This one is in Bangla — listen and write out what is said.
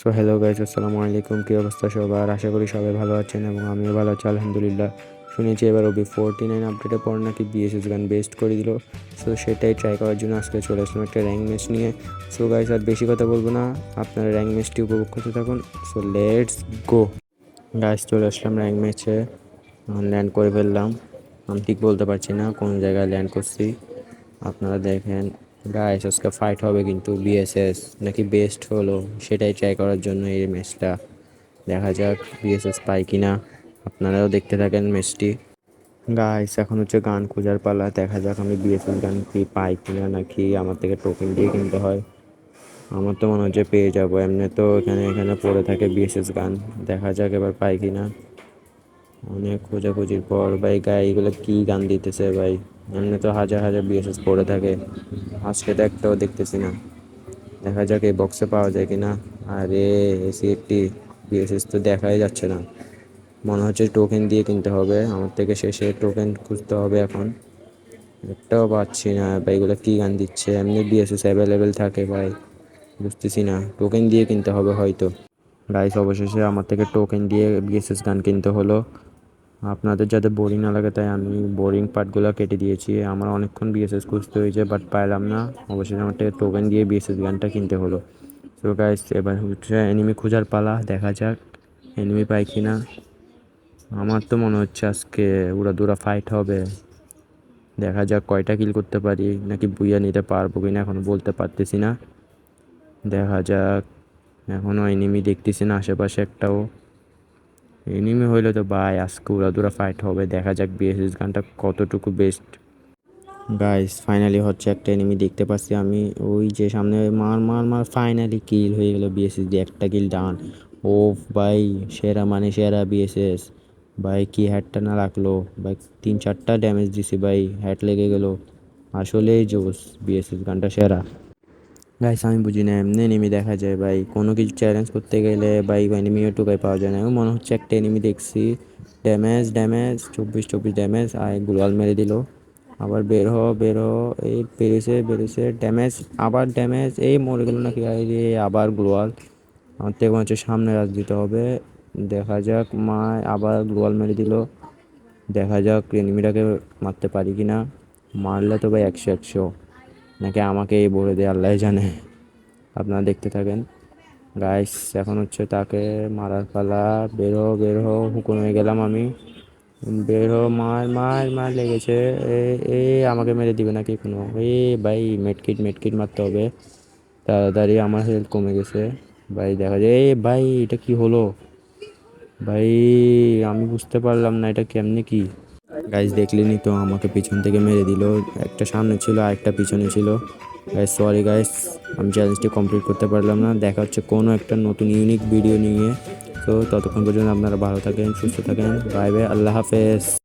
সো হ্যালো গাইজ আসসালামু আলাইকুম। কী অবস্থা সবার? আশা করি সবাই ভালো আছেন এবং আমিও ভালো আছি, আলহামদুলিল্লাহ। শুনেছি এবার ওবি ফোরটি নাইন আপডেটের পর নাকি বিএসএস গান বেস্ট করে দিল। সো সেটাই ট্রাই করার জন্য আজকে চলে আসলাম একটা র্যাঙ্ক ম্যাচ নিয়ে। সো গাইজ আর বেশি কথা বলব না। আপনারা র্যাঙ্ক ম্যাচটি উপভোগ করতে থাকুন। সো লেটস গো গাইজ চলে আসলাম র্যাঙ্ক ম্যাচে ল্যান্ড করে ফেললাম। আমি ঠিক বলতে পারছি না কোন জায়গায় ল্যান্ড করছি। আপনারা দেখেন। গাইস আজকে ফাইট হবে কিন্তু বিএসএস নাকি বেস্ট হলো সেটাই ট্রাই করার জন্য এই ম্যাচটা দেখা যাক বিএসএস পাই কি না আপনারাও দেখতে থাকেন ম্যাচটি গাইস এখন হচ্ছে গান খোঁজার পালা। দেখা যাক আমি বিএসএস গান কি পাই কিনা নাকি আমার থেকে টোকেন দিয়ে কিনতে হয়। আমার তো মনে হচ্ছে পেয়ে যাব। এমনি তো এখানে এখানে পড়ে থাকে বিএসএস গান। দেখা যাক এবার পাই কিনা। অনেক খোঁজাখুঁজির পর ভাই গায়ে এগুলো কী গান দিতেছে ভাই? এমনি তো হাজার হাজার বিএসএস পড়ে থাকে। আজকে তো একটাও দেখতেছি না। দেখা যাক এই বক্সে পাওয়া যায় কি না আরে, এসি একটি বিএসএস তো দেখাই যাচ্ছে না। মনে হচ্ছে টোকেন দিয়ে কিনতে হবে। আমার থেকে শেষে টোকেন খুঁজতে হবে এখন। একটাও পাচ্ছি না ভাই, এগুলো কী গান দিচ্ছে? এমনি বিএসএস অ্যাভেলেবেল থাকে ভাই। বুঝতেছি না টোকেন দিয়ে কিনতে হবে হয়তো। গাইস অবশেষে আমার থেকে টোকেন দিয়ে বিএসএস গান কিনতে হলো। আপনাদের যাতে বোরিং না লাগে, তাই আমি বোরিং পার্টগুলো কেটে দিয়েছি। আমার অনেকক্ষণ বিএসএস খুঁজতে হয়েছে বাট পাইলাম না। অবশেষে আমার থেকে টোকেন দিয়ে বিএসএস গানটা কিনতে হলো। সো গাইস এবার হচ্ছে এনিমি খোঁজার পালা, দেখা যাক এনিমি পাই কি না আমার তো মনে হচ্ছে আজকে উড়া দুরা ফাইট হবে। দেখা যাক কয়টা কিল করতে পারি, নাকি বুইয়া নিতে পারব কি না এখনও বলতে পারতেছি না। দেখা যাক এখনও এনিমি দেখতেছি না, আশেপাশে একটাও। এনিমি হইলে তো ভাই, আজকে উড়াদুরা ফাইট হবে, দেখা যাক বিএসএস গানটা কতটুকু বেস্ট গাইস ফাইনালি হচ্ছে একটা এনিমি দেখতে পাচ্ছি আমি, ওই যে সামনে মার মার মার ফাইনালি কিল হয়ে গেল বিএসএস দিয়ে, একটা কিল ডান ও ভাই, সেরা মানে সেরা বিএসএস ভাই, কি হ্যাটটা না রাখল? ভাই তিন চারটা ড্যামেজ দিছি ভাই হ্যাট লেগে গেল। আসলেই জোস বিএসএস গানটা সেরা। গাইস আমি বুঝি না, এমনি এনিমি দেখা যায়, ভাই। কোনো কিছু চ্যালেঞ্জ করতে গেলে, ভাই এনিমিও টুকাই পাওয়া যায় না। আমার মনে হচ্ছে একটা এনিমি দেখছি। ড্যামেজ ড্যামেজ চব্বিশ চব্বিশ ড্যামেজ আর গুলাল মেরে দিল। আবার বের হ বের হ। এই বেরিয়েছে বেরিয়েছে ড্যামেজ আবার ড্যামেজ এই মরে গেল নাকি? রে, আবার গ্লোয়াল আমার থেকে মনে হচ্ছে সামনে রাজ দিতে হবে। দেখা যাক, মা, আবার গ্লোয়াল মেরে দিল। দেখা যাক এনিমিটাকে মারতে পারি কি না মারলে তো ভাই একশো একশো। নাকি আমাকে এই বলে দেয় আল্লাহ জানে। আপনারা দেখতে থাকেন। গাইস এখন হচ্ছে তাকে মারার পালা। বেরো বেরো হুকুম হয়ে গেলাম আমি। বেরো মার মার মার লেগেছে। এ এ, আমাকে মেরে দিবে নাকি কোনো এ, ভাই, মেটকিট মেটকিট মারতে হবে। তাড়াতাড়ি আমার হেলথ কমে গেছে। ভাই, দেখা যায়, এ, ভাই, এটা কি হলো? ভাই, আমি বুঝতে পারলাম না, এটা কেমনে কি? গাইজ দেখলেনি তো, আমাকে পিছন থেকে মেরে দিল। একটা সামনে ছিল আর একটা পিছনে ছিল। গাইজ সরি গাইজ আমি চ্যালেঞ্জটি কমপ্লিট করতে পারলাম না। দেখা হচ্ছে কোনো একটা নতুন ইউনিক ভিডিও নিয়ে। তো ততক্ষণ পর্যন্ত আপনারা ভালো থাকেন, সুস্থ থাকেন। বাই বাই আল্লাহ হাফেজ।